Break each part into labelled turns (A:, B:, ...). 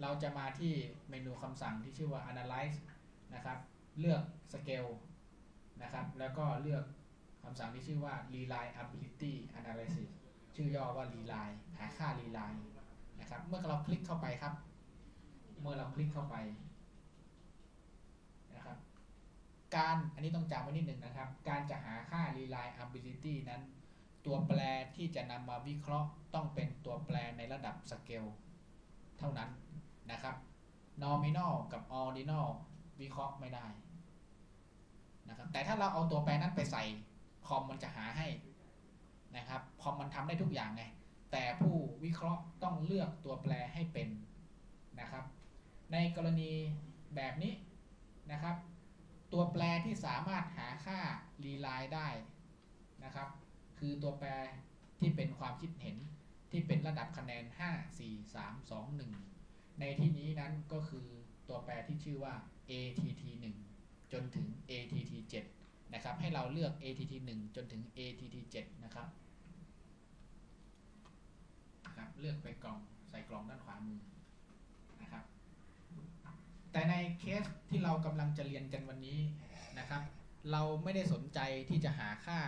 A: เราจะมาที่เมนูคำสั่งที่ชื่อว่า analyze นะครับ เลือก scale นะครับ แล้วก็เลือกคำสั่งที่ชื่อว่า reliability analysis ชื่อย่อว่า relie หาค่า relie นะครับ เมื่อเราคลิกเข้าไปครับ เมื่อเราคลิกเข้าไปนะครับ การอันนี้ต้องจำไว้นิดหนึ่งนะครับ การจะหาค่า reliability นั้น ตัวแปรที่จะนำมาวิเคราะห์ต้องเป็นตัวแปรในระดับสเกลเท่านั้น นะครับ nominal กับ ordinal วิเคราะห์ไม่ได้นะครับแต่ถ้าเราเอาตัวแปรนั้นไปใส่คอมมันจะหาให้นะครับคอมมันทำได้ทุกอย่างไงแต่ผู้วิเคราะห์ต้องเลือกตัวแปรให้เป็นนะครับ ในกรณีแบบนี้นะครับ ตัวแปรที่สามารถหาค่ารีไลน์ได้นะครับ คือตัวแปรที่เป็นความคิดเห็นที่เป็นระดับคะแนน 5 4 3 2 1 ในที่นี้นั้นก็คือตัวแปรที่ชื่อว่า ATT 1จนถึง ATT 7นะครับให้เราเลือก ATT 1จนถึง ATT 7นะครับนะครับ เลือกไปกล่องใส่กล่องด้านขวามือนะครับ แต่ในเคสที่เรากำลังจะเรียนกันวันนี้นะครับ เราไม่ได้สนใจที่จะหาค่า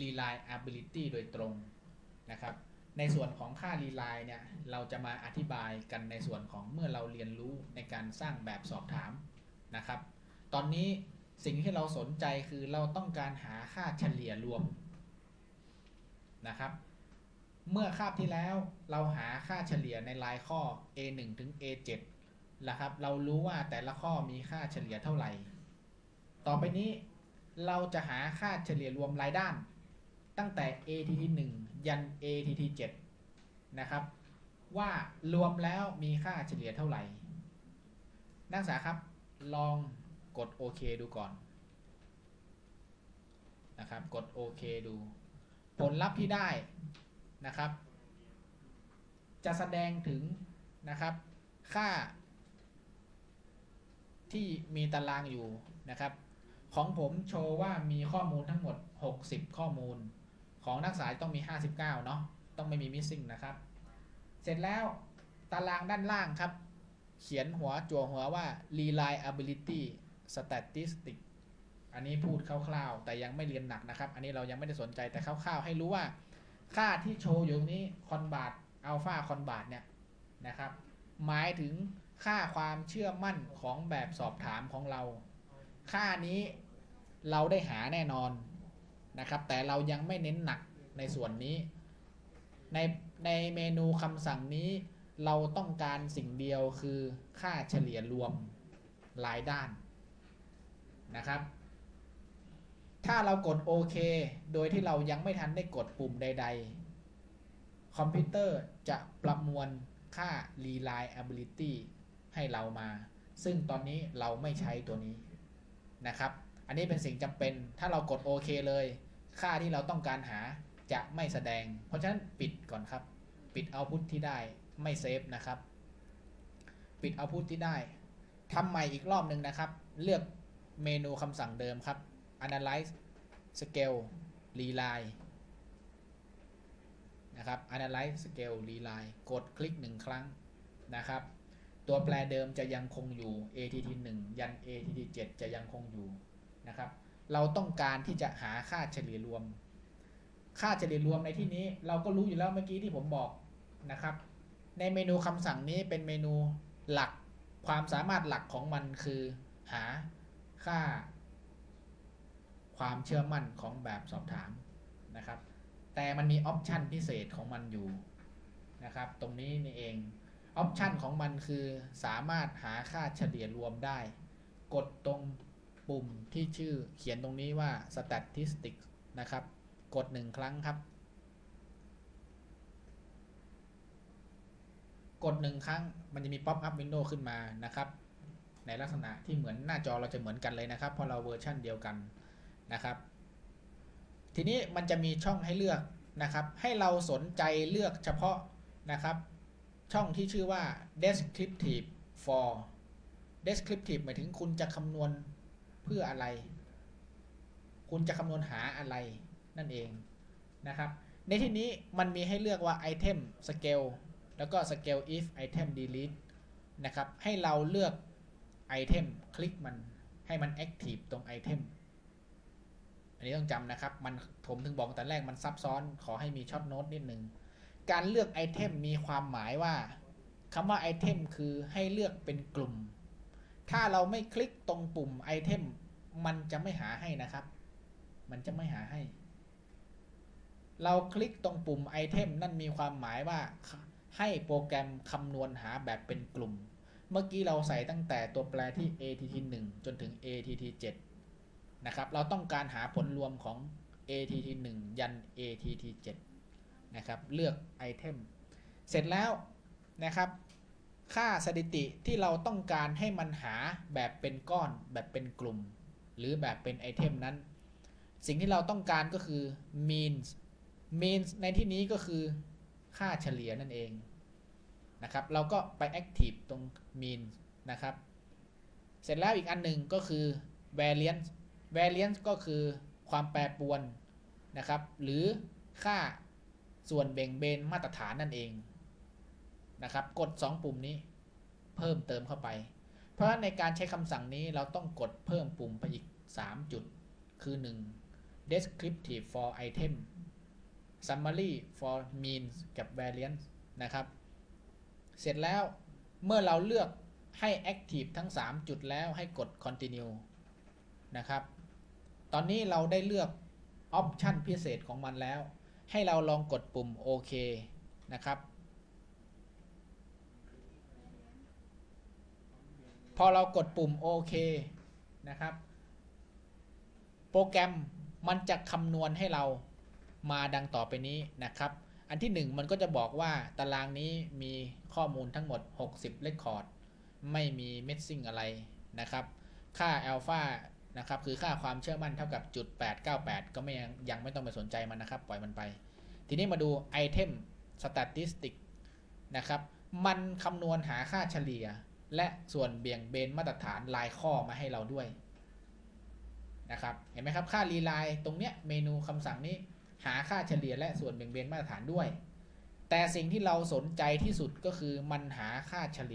A: reliability โดยตรงนะครับ ในส่วนของค่า relie เนี่ยเราจะมาอธิบายกันในส่วนของเมื่อเราเรียนรู้ในการสร้างแบบสอบถามนะครับ ตอนนี้สิ่งที่เราสนใจคือเราต้องการหาค่าเฉลี่ยรวมนะครับ เมื่อคาบที่แล้วเราหาค่าเฉลี่ยในลายข้อ A1 ถึง A7 นะครับ เรารู้ว่าแต่ละข้อมีค่าเฉลี่ยเท่าไหร่ ต่อไปนี้เราจะหาค่าเฉลี่ยรวมรายด้าน ตั้งแต่ ATT 1 ยัน ATT 7 นะครับ ว่ารวมแล้วมีค่าเฉลี่ยเท่าไหร่ นักศึกษาครับ ลองกดโอเคดูก่อนนะครับ กดโอเคดู ผลลัพธ์ที่ได้นะครับ จะแสดงถึงนะครับ ค่า ที่มีตารางอยู่นะครับ ของผมโชว์ว่ามีข้อมูลทั้งหมด 60 ข้อมูล ของนักศึกษาต้องมี 59 เนาะต้องไม่มี missing นะครับ เสร็จแล้วตารางด้านล่างครับ เขียนหัวจั่วหัวว่า reliability statistic อันนี้พูดคร่าวๆ แต่ยังไม่เรียนหนักนะครับ อันนี้เรายังไม่ได้สนใจแต่คร่าวๆ ให้รู้ว่า ค่าที่โชว์อยู่ตรงนี้คอนบาทอัลฟาคอนบาทเนี่ยนะครับ หมายถึงค่าความเชื่อมั่นของแบบสอบถามของเรา ค่านี้เราได้หาแน่นอน นะครับ แต่เรายังไม่เน้นหนักในส่วนนี้ ในในเมนูคำสั่งนี้ เราต้องการสิ่งเดียวคือค่าเฉลี่ยรวมรายด้านนะครับ ถ้าเรากดโอเคโดยที่เรายังไม่ทันได้กดปุ่มใด ๆ คอมพิวเตอร์จะประมวลค่า reliability ให้เรามา ซึ่งตอนนี้เราไม่ใช้ตัวนี้นะครับ อันนี้เป็นสิ่งจำเป็น ถ้าเรากดโอเคเลย ค่าที่เราต้องการหาจะไม่แสดง เพราะฉะนั้นปิดก่อนครับ ปิดเอาพุทที่ได้ไม่เซฟนะครับ ปิดเอาพุทที่ได้ทำใหม่อีกรอบหนึ่งนะครับ เลือกเมนูคำสั่งเดิมครับ analyze scale reline นะครับ analyze scale reline กดคลิกหนึ่งครั้งนะครับ ตัวแปรเดิมจะยังคงอยู่ ATT 1 ยัน ATT 7 จะยังคงอยู่นะครับ เราต้องการที่จะหาค่าเฉลี่ยรวม ค่าเฉลี่ยรวมในที่นี้ เราก็รู้อยู่แล้วเมื่อกี้ที่ผมบอกนะครับ ในเมนูคำสั่งนี้เป็นเมนูหลักความสามารถหลักของมันคือหาค่า ความเชื่อมั่นของแบบสอบถามนะครับ แต่มันมีออปชันพิเศษของมันอยู่นะครับ ตรงนี้นี่เองออปชันของมันคือสามารถหาค่าเฉลี่ยรวมได้ กดตรง ปุ่มที่ชื่อเขียนตรงนี้ว่า statistics นะครับ กดหนึ่งครั้งครับ กดหนึ่งครั้งมันจะมี pop up window ขึ้นมานะครับ ในลักษณะที่เหมือนหน้าจอเราจะเหมือนกันเลยนะครับ เพราะเราเวอร์ชันเดียวกันนะครับ ทีนี้มันจะมีช่องให้เลือกนะครับ ให้เราสนใจเลือกเฉพาะนะครับ ช่องที่ชื่อว่า descriptive for descriptive หมายถึงคุณจะคำนวณ เพื่ออะไร คุณจะคำนวณหาอะไรนั่นเองนะครับ ในที่นี้มันมีให้เลือกว่า item scale แล้วก็ scale if item delete นะครับ ให้เราเลือกไอเทมคลิกมันให้มันแอคทีฟตรงไอเทมอันนี้ต้องจำนะครับ มันผมถึงบอกแต่แรกมันซับซ้อนขอให้มีช็อตโน้ตนิดนึงการเลือกไอเทมมีความหมายว่าคำว่าไอเทมคือให้เลือกเป็นกลุ่ม ถ้าเราไม่คลิกตรงปุ่มไอเทมมันจะไม่หาให้นะครับ มันจะไม่หาให้ เราคลิกตรงปุ่มไอเทมนั่นมีความหมายว่าให้โปรแกรมคำนวณหาแบบเป็นกลุ่ม เมื่อกี้เราใส่ตั้งแต่ตัวแปรที่ att 1 จนถึง att 7นะครับ เราต้องการหาผลรวมของ att 1 ยัน att 7นะครับ เลือกไอเทม เสร็จแล้วนะครับ ค่าสถิติที่เราต้องการให้มันหาแบบเป็นก้อนแบบเป็นกลุ่ม หรือแบบเป็นไอเทมนั้น สิ่งที่เราต้องการก็คือ means means ในที่นี้ก็คือค่าเฉลี่ยนั่นเองนะครับ เราก็ไป active ตรง mean นะครับ เสร็จแล้วอีกอันหนึ่งก็คือ variance variance ก็คือความแปรปรวนนะครับ หรือค่าส่วนเบ่งเบนมาตรฐานนั่นเอง นะครับ กด 2 ปุ่มนี้เพิ่มเติมเข้าไป เพราะในการใช้คำสั่งนี้เราต้องกดเพิ่มปุ่มไปอีก 3 จุด คือ 1 descriptive for item summary for means กับ variance นะครับ เสร็จแล้วเมื่อเราเลือกให้ active ทั้ง 3 จุดแล้วให้กด continue นะครับ ตอนนี้เราได้เลือก option พิเศษของมันแล้ว ให้เราลองกดปุ่มโอเคนะครับ พอเรากดปุ่มโอเคนะครับ โปรแกรมมันจะคำนวณให้เรามาดังต่อไปนี้นะครับ อันที่ 1 มันก็จะบอกว่าตารางนี้มีข้อมูลทั้งหมด 60 เลคคอร์ด ไม่มีเมสซิ่งอะไรนะครับ ค่าอัลฟานะครับ คือค่าความเชื่อมั่นเท่ากับจุด898 ก็ไม่ยังยังไม่ต้องไปสนใจมันนะครับ ปล่อยมันไป ทีนี้มาดูไอเทมสถิตินะครับ มันคำนวณหาค่าเฉลี่ย และส่วนเบี่ยงเบนมาตรฐานลายข้อมาให้เราด้วยนะครับเห็นไหมครับค่ารีไลน์ตรงเนี้ยเมนูคำสั่งนี้หาค่าเฉลี่ยและส่วนเบี่ยงเบนมาตรฐานด้วย แต่สิ่งที่เราสนใจที่สุดก็คือมันหาค่าเฉลี่ย